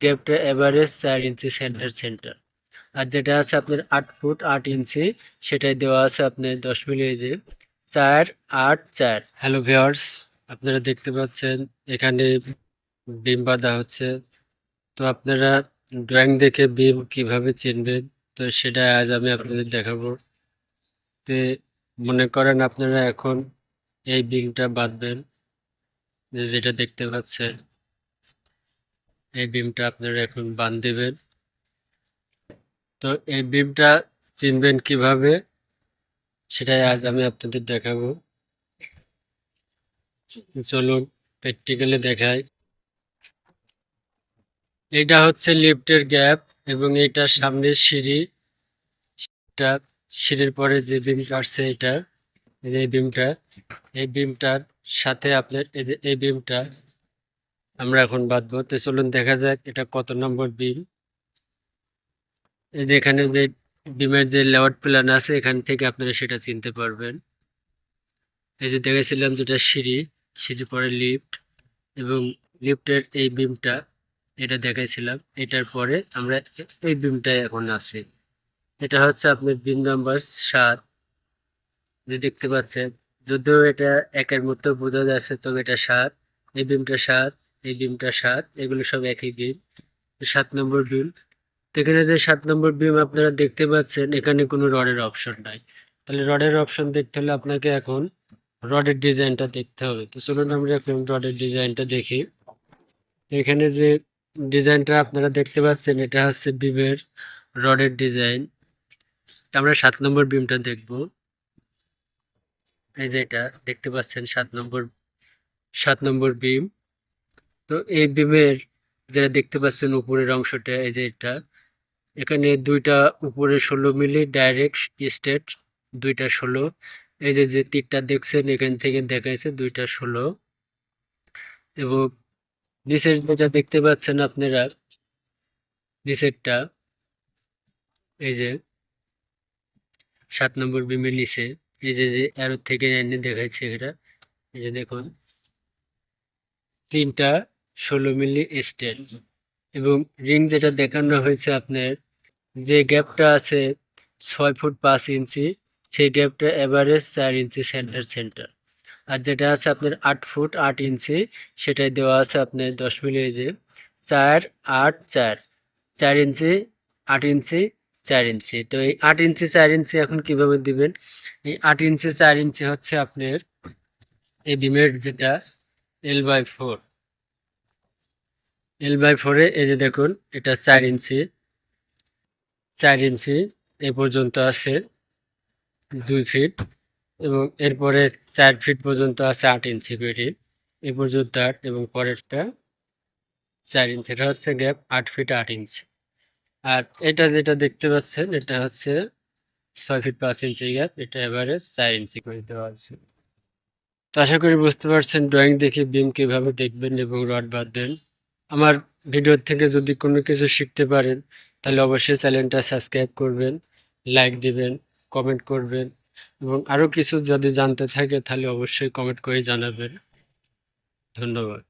গ্যাপটা এভারেজ চার ইঞ্চি centre centre. আর যেটা আছে আপনার আট ফুট আট ইঞ্চি, সেটাই দেওয়া আছে আপনার দশ মিলি এই যে চার আট চার। হ্যালো ভিওর্স আপনারা দেখতে পাচ্ছেন এখানে বিম বাঁধা হচ্ছে। তো আপনারা ড্রয়িং দেখে বিম কীভাবে চিনবেন, তো সেটা আজ আমি আপনাদের দেখাবো। তে মনে করেন আপনারা এখন এই বিমটা বাঁধবেন যেটা দেখতে পাচ্ছেন। এই বিমটা আপনারা এখন বান দেবেন। তো এই বিমটা চিনবেন কীভাবে, সেটাই আজ আমি আপনাদের দেখাবো। চলুন প্র্যাকটিক্যালি দেখাই। এটা হচ্ছে লিফটের গ্যাপ এবং এটার সামনের সিঁড়ি। এটা সিঁড়ির পরে যে বিম কাটছে এটা, এই বিমটা এই বিমটার সাথে আপনার এই যে এই বিমটা আমরা এখন বাঁধবো তো চলুন দেখা যাক এটা কত নম্বর বিম। এই যে এখানে যে বিমের যে লেআউট প্ল্যান আছে, এখান থেকে আপনারা সেটা চিনতে পারবেন। এই যে দেখেছিলাম যেটা সিঁড়ি সিঁড়ি পরে লিফট এবং লিফটের এই বিমটা, এটা দেখাইছিলাম। এটার পরে আমরা এই বিমটাই এখন আছি। এটা হচ্ছে আপনার বিম নাম্বার সাত। যে দেখতে পাচ্ছেন, যদিও এটা একের মতো বোঝা যাচ্ছে, তবে এটা সাত। এই বিমটা সাত। এই বিমটা সাত এগুলো সব একই ডিম। সাত নম্বর তো এখানে যে সাত নম্বর বিম আপনারা দেখতে পাচ্ছেন, এখানে কোনো রডের অপশন নাই। তাহলে রডের অপশন দেখতে হলে আপনাকে এখন রডের ডিজাইনটা দেখতে হবে। তো চলুন আমরা এখন রডের ডিজাইনটা দেখি। এখানে যে ডিজাইনটা আপনারা দেখতে পাচ্ছেন, এটা হচ্ছে বিমের রডের ডিজাইন। আমরা সাত নম্বর বিমটা দেখব। এই যে এটা, দেখতে পাচ্ছেন সাত নম্বর সাত নম্বর বিম। তো এই বিমের যেটা দেখতে পাচ্ছেন উপরের অংশটা, এই যে এটা, এখানে দুইটা উপরে ষোলো মিলি ডাইরেক্ট স্টেট, দুইটা ষোলো। এই যে যে তীরটা দেখছেন, এখান থেকে দেখাইছে দুইটা ষোলো। এবং নিচের যেটা দেখতে পাচ্ছেন আপনারা, নিচেরটা, এই যে, সাত নম্বর বিমের নিচে, এই যে যে অ্যারো থেকে এনে দেখাচ্ছে এটা এই যে দেখুন, তিনটা ষোলো মিলি স্টেট। এবং রিং যেটা দেখানো হয়েছে আপনার, যে গ্যাপটা আছে ছয় ফুট পাঁচ ইঞ্চি, সেই গ্যাপটা এভারেজ চার ইঞ্চি সেন্টার সেন্টার। আর যেটা আছে আপনার আট ফুট আট ইঞ্চি, সেটাই দেওয়া আছে আপনার দশ মিলি যে চার আট চার। চার ইঞ্চি, আট ইঞ্চি, চার ইঞ্চি। তো এই আট ইঞ্চি, চার ইঞ্চি এখন কীভাবে দিবেন? এই আট ইঞ্চি, চার ইঞ্চি হচ্ছে আপনার এই বিমের যেটা L by four L by ফোরে এই যে দেখুন, এটা চার ইঞ্চি। চার ইঞ্চি এ পর্যন্ত আছে দুই ফিট এবং এরপরে চার ফিট পর্যন্ত আছে আট ইঞ্চি করে এ পর্যন্ত আট এবং পরেরটা চার ইঞ্চি। এটা হচ্ছে গ্যাপ আট ফিট আট ইঞ্চি। আর এটা যেটা দেখতে পাচ্ছেন, এটা হচ্ছে ছয় ফিট পাঁচ ইঞ্চি গ্যাপ এটা এভারেজ চার ইঞ্চি করে দেওয়া আছে। তো আশা করি বুঝতে পারছেন ড্রয়িং দেখে বিম কীভাবে দেখবেন এবং রড বাঁধবেন। আমার ভিডিও থেকে যদি কোনো কিছু শিখতে পারেন, তাহলে অবশ্যই চ্যানেলটা সাবস্ক্রাইব করবেন লাইক দিবেন কমেন্ট করবেন এবং আরও কিছু যদি জানতে থাকে, তাহলে অবশ্যই কমেন্ট করে জানাবেন। ধন্যবাদ।